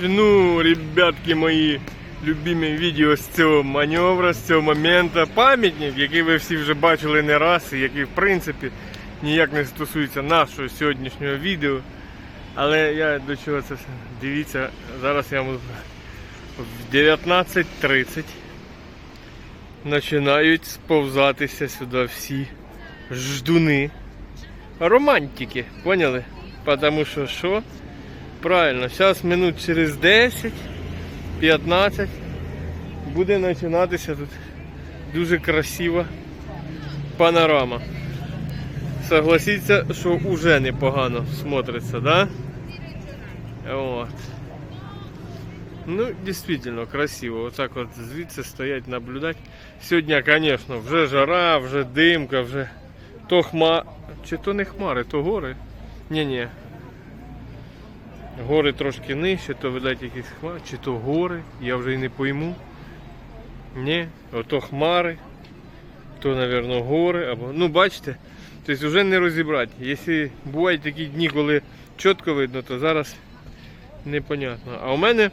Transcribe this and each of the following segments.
Ну, ребятки мої любимі відео з цього маневра, з цього моменту. Пам'ятник, який ви всі вже бачили не раз, і який в принципі ніяк не стосується нашого сьогоднішнього відео. Але я до чого це все. Дивіться, зараз я вам в 19.30 починають сповзатися сюди всі ждуни. Романтики, поняли? Потому що що? Правильно, зараз минут через 10-15 буде починатися тут дуже красива панорама. Согласіться, що вже непогано смотриться, да? Вот. Ну, действительно красиво. Вот так вот звідси стоять, наблюдать. Сьогодні, конечно, вже жара, вже димка, вже то хма... Чи то не хмари, то гори. Ні-ні. Гори трошки нижче, то видать якісь хмари, чи то гори, я вже й не пойму. Ні, ото хмари, то, напевно, гори, або. Ну, бачите, тобто вже не розібрати. Якщо бувають такі дні, коли чітко видно, то зараз непонятно. А у мене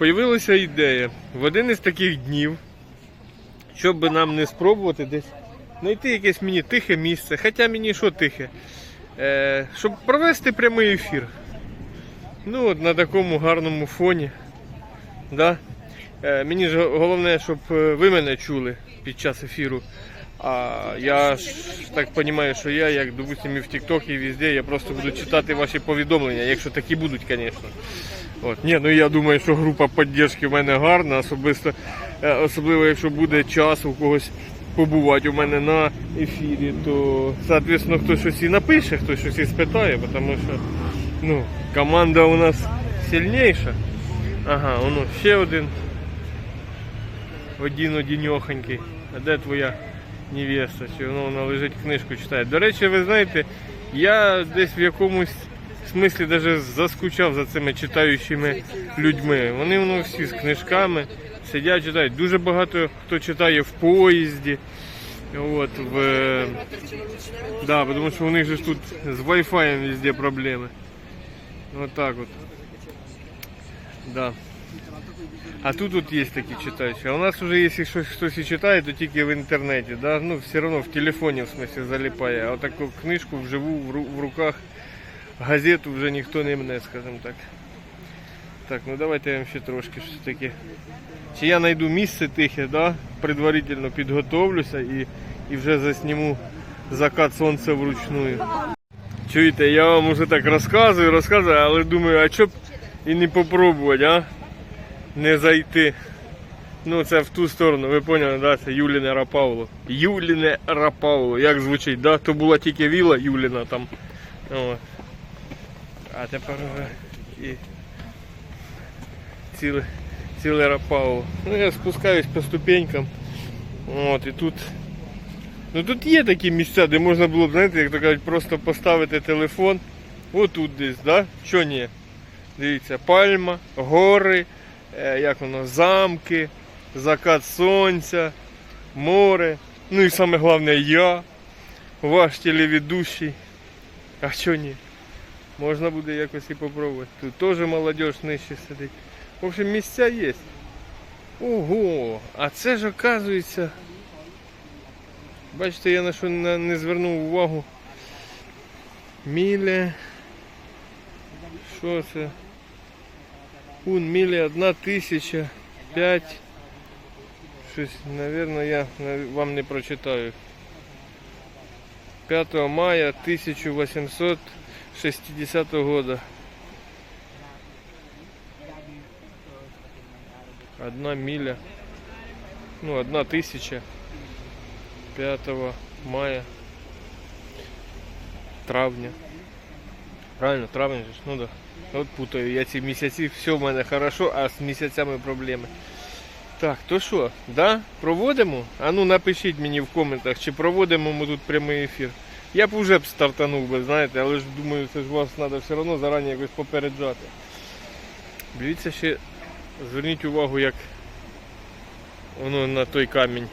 з'явилася ідея в один із таких днів, щоб би нам не спробувати десь знайти якесь мені тихе місце, хоча мені що тихе, е, щоб провести прямий ефір. Ну от на такому гарному фоні. Да? Е, мені ж головне, щоб е, ви мене чули під час ефіру. А я ж так розумію, що я, як допустим, і в TikTok, і везде, я просто буду читати ваші повідомлення, якщо такі будуть, звісно. От. Ні, ну я думаю, що група підтримки в мене гарна, особисто, е, особливо якщо буде час у когось побувати у мене на ефірі, то, соответственно, хтось щось і напише, хтось щось і спитає, тому що ну, команда у нас сильніша. Ага, воно ще один. Один одіньохонький. А де твоя невеста? Чи воно вона лежить книжку читає? До речі, ви знаєте, я десь в якомусь смислі даже заскучав за цими читаючими людьми. Вони воно всі з книжками сидять, читають. Дуже багато хто читає в поїзді. От, в... Да, тому що у них же ж тут з Wi-Fi везде проблеми. Вот так вот. Да. А тут вот есть такие читающие. А у нас уже, если щось хтось і читає, то тільки в інтернеті. Да? Ну, все равно в телефоні, в смысле, залипає. А вот таку книжку вживу в ру- в руках, газету вже ніхто не мне, скажем так. Так, ну давайте я вам ще трошки щось таке. Чи я знайду місце тихе, да? предварительно підготовлюся і, і вже засніму закат сонця вручную. Чуєте, я вам уже так розказую, розказую, але думаю, а чоб і не попробувати, а? Не зайти. Ну, це в ту сторону, ви поняли, да? Це Юліне Рапавло. Юліне Рапавло. Як звучить, да? То була тільки віла Юліна там. О. А тепер і ціле, ціле Рапавло. Ну, я спускаюсь по ступенькам. От, і тут Ну тут є такі місця, де можна було б, знаєте, як то кажуть, просто поставити телефон. Отут десь, да? Чо ні? Дивіться, пальма, гори, е, як воно, замки, закат сонця, море. Ну і саме головне я, ваш телеведущий. А чо ні? Можна буде якось і попробувати. Тут теж молодь нижче сидить. В общем, місця є. Ого, а це ж оказується. Бачите, я на що не звернув увагу. Міля. Що це? Un мілі одна тисяча п'ять. Щось, напевно, я вам не прочитаю. 5 мая 1860 года. Одна миля. Ну, одна тысяча. 5 мая. Травня. Правильно, травня ж, ну да. От путаю, я ці місяці, все в мене хорошо, а з місяцями проблеми. Так, то що, да? Проводимо? А ну напишіть мені в коментах, чи проводимо ми тут прямий ефір. Я б вже б стартанув би, знаєте, але ж думаю, це ж вас треба все одно зарані якось попереджати. Дивіться ще, зверніть увагу, як воно на той камінь.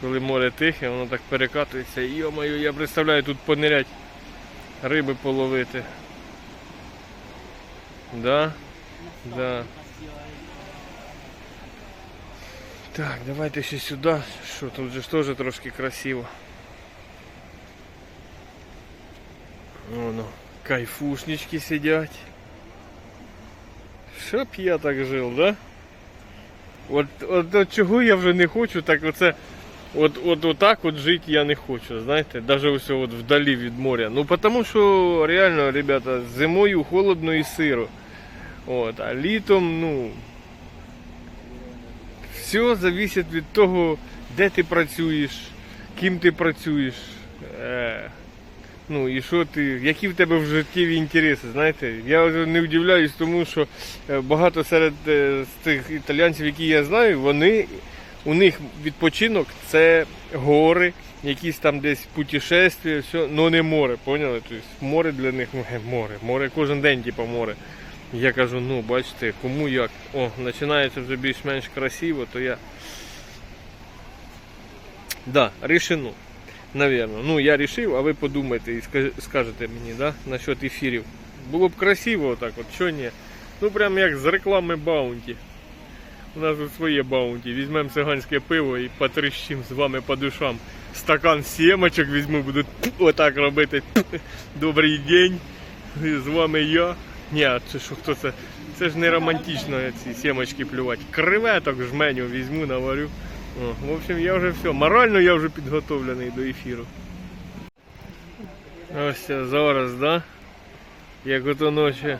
Коли море тихе, воно так перекатується. Йо-моє, я представляю тут понирять, риби половити. Да? Да. Так, давайте ще сюди. Що тут же теж трошки красиво. Воно, кайфушнички сидять. Щоб я так жив, да? От, от, от чого я вже не хочу, так оце. От, от, от так от жити я не хочу, знаєте, навіть от вдалі від моря. Ну тому що реально, ребята, зимою холодно і сиро. От, а літом, ну. Все залежить від того, де ти працюєш, ким ти працюєш. Е, ну і що ти, які в тебе в життєві інтереси, знаєте? Я не удивляюсь тому, що е, багато серед е, з тих італійців, які я знаю, вони у них відпочинок це гори, якісь там десь путешествия, все, ну не море, поняли? Тобто море для них ну, море, море кожен день, типу море. Я кажу, ну бачите, кому як. О, починається вже більш-менш красиво, то я. Да, рішено. Наверно. Ну я рішив, а ви подумайте і скажете мені, да, насчет ефірів. Було б красиво отак, от що ні. Ну прям як з реклами Баунті. У нас тут своє Баунті. Візьмемо циганське пиво і потріщим з вами по душам. Стакан сімочок візьму, буду отак робити. Добрий день. З вами я. Ні, це що хто це? Це ж не романтично ці сімочки плювати. Креветок жменю візьму, наварю. О, в общем, я вже все. Морально я вже підготовлений до ефіру. Ось зараз, да? Як ото ночі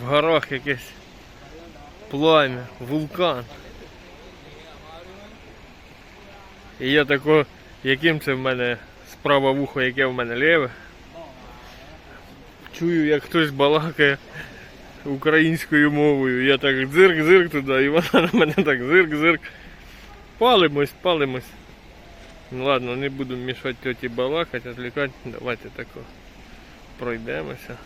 в горах якесь пламя, вулкан. І я тако, яким це в мене справа вухо, яке в мене ліве. Чую, як хтось балакає українською мовою. Я так дзирк-дзирк туди, і вона на мене так зирк-зирк. Палимось, палимось. Ну ладно, не буду мішати тьоті балакати, відвлікати. Давайте тако пройдемося.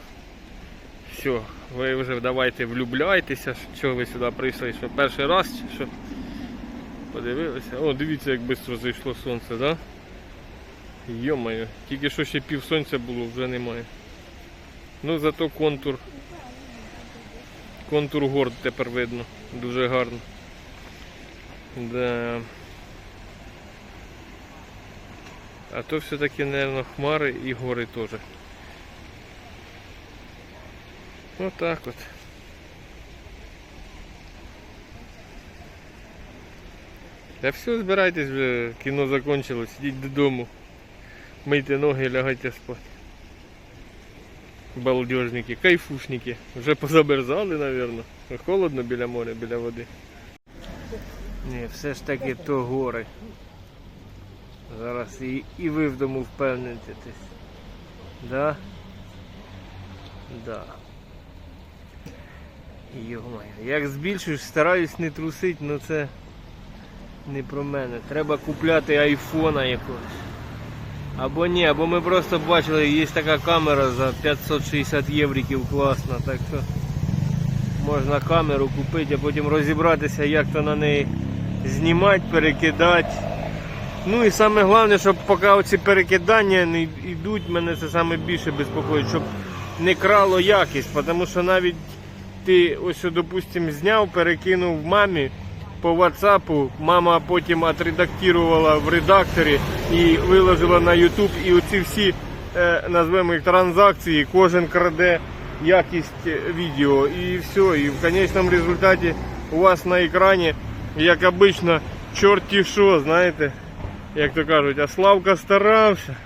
Все, ви вже давайте влюбляйтеся, що ви сюди прийшли, що перший раз, чи що. Подивилися. О, дивіться, як швидко зайшло сонце, да? Йо-моє, тільки що ще пів сонця було, вже немає. Ну зато контур. Контур гор тепер видно. Дуже гарно. Да. А то все-таки, наверное, хмари і гори теж. Отак от. Та все, збирайтесь вже, кіно закончилось, ідіть додому. Мийте ноги лягайте спати. Балдежники, кайфушники. Вже позаберзали, напевно. Холодно біля моря, біля води. Ні, все ж таки то гори. Зараз і, і ви в дому впевнитесь. Да? Да. Йомаю. Як збільшуєш, стараюсь не трусить, але це не про мене. Треба купляти айфона якогось. Або ні, або ми просто бачили, є така камера за 560 євриків класна, так що можна камеру купити, а потім розібратися, як то на неї знімати, перекидати. Ну і саме головне, щоб поки оці перекидання не йдуть, мене це саме більше безпокоїть, щоб не крало якість, тому що навіть ти ось, допустим, зняв, перекинув мамі по WhatsApp, мама потім отредактувала в редакторі і виложила на YouTube, і оці всі, е, назвемо їх транзакції, кожен краде якість е, відео і все. І в конечному результаті у вас на екрані, як обично, чорті що, знаєте, як то кажуть, а Славка старався.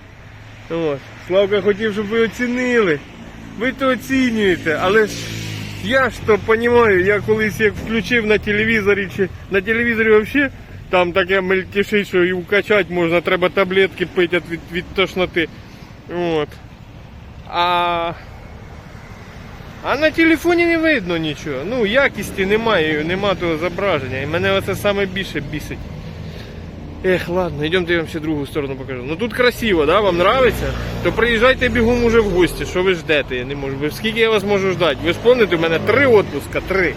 От. Славка хотів, щоб ви оцінили. Ви то оцінюєте, але ж я ж то розумію, я колись як включив на телевізорі чи на телевізорі взагалі там таке мельтішить, що і вкачати можна, треба таблетки пити від, від тошноти. От. А а на телефоні не видно нічого. Ну, якісті немає, нема того зображення. І мене оце саме більше бісить. Ех, ладно, йдемте я вам ще другу сторону покажу. Ну тут красиво, да? Вам нравиться? То приїжджайте бігом уже в гості. Що ви ждете? Я не можу. Ви скільки я вас можу ждати? Ви пам'ятаєте, у мене три відпуска, три.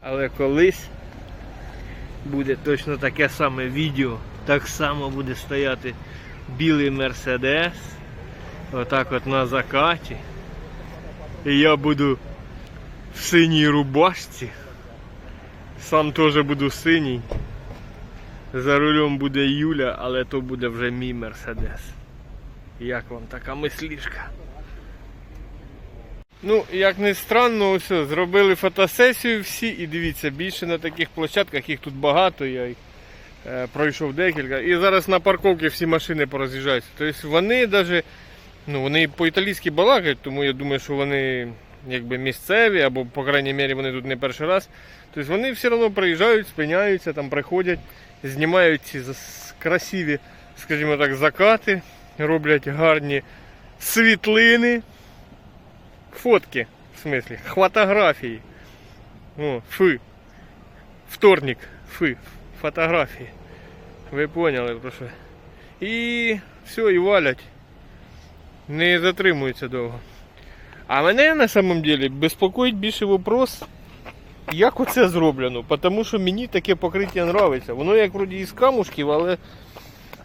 Але колись буде точно таке саме відео. Так само буде стояти білий Мерседес. Отак от на закаті. І я буду в синій рубашці. Сам теж буду синій. За рулем буде Юля, але то буде вже мій Мерседес. Як вам така мислішка? Ну, як не странно, ось зробили фотосесію всі і дивіться, більше на таких площадках, їх тут багато, я їх е, пройшов декілька. І зараз на парковці всі машини пороз'їжджаються. Тобто вони навіть, ну, вони по-італійськи балакають, тому я думаю, що вони якби місцеві, або, по крайній мірі, вони тут не перший раз. Тобто вони все одно приїжджають, спиняються, там приходять, знімають ці зас- красиві, скажімо так, закати, роблять гарні світлини. Фотки, в смысле, фотографии. О, фы. Вторник, фы, фотографії. Ви поняли про що. І все, і валять. Не затримуються довго. А мене на самом деле безпокоїть більше вопрос, як оце зроблено. Тому що мені таке покриття нравиться. Воно як вроді із камушків, але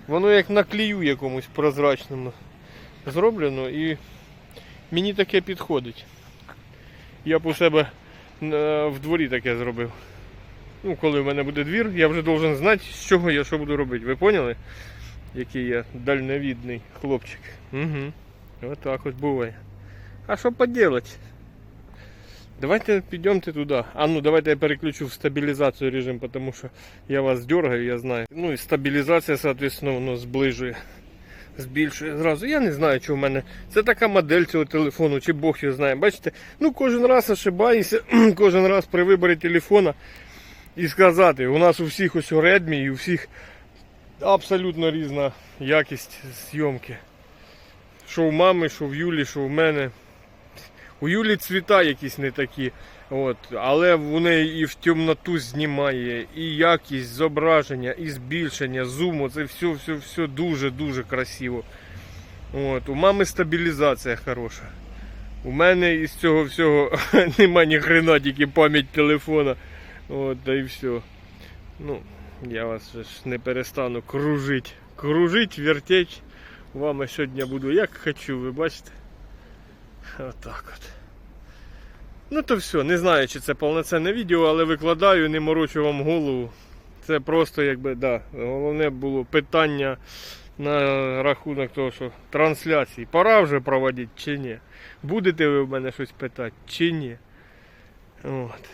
воно як на клею якомусь прозрачному зроблено і мені таке підходить. Я б у себе е, в дворі таке зробив. Ну, коли в мене буде двір, я вже должен знати, з чого я що буду робити. Ви поняли? Який я дальновідний хлопчик. Угу. Отак от буває. А що поделать? Давайте підемте туди. А ну давайте я переключу в стабілізацію режим, тому що я вас дергаю, я знаю. Ну і стабілізація, соответственно, воно зближує збільшує зразу. Я не знаю, що в мене. Це така модель цього телефону, чи Бог його знає. Бачите, ну кожен раз ошибаюся, кожен раз при виборі телефона і сказати, у нас у всіх ось у Redmi і у всіх абсолютно різна якість зйомки. Що в мами, що в Юлі, що в мене. У Юлі цвіта якісь не такі. От, але вони і в темноту знімає, і якість зображення, і збільшення, зуму, це все, все, все дуже-дуже красиво. От, у мами стабілізація хороша. У мене із цього всього нема ні хрена, тільки пам'ять телефона. От, та і все. Ну, я вас ж не перестану кружить. Кружить, вертеть. Вами сьогодні буду як хочу, ви бачите? Отак от. Ну то все, не знаю, чи це повноцінне відео, але викладаю, не морочу вам голову. Це просто якби, да, головне було питання на рахунок того, що трансляції. Пора вже проводити чи ні. Будете ви в мене щось питати чи ні. От.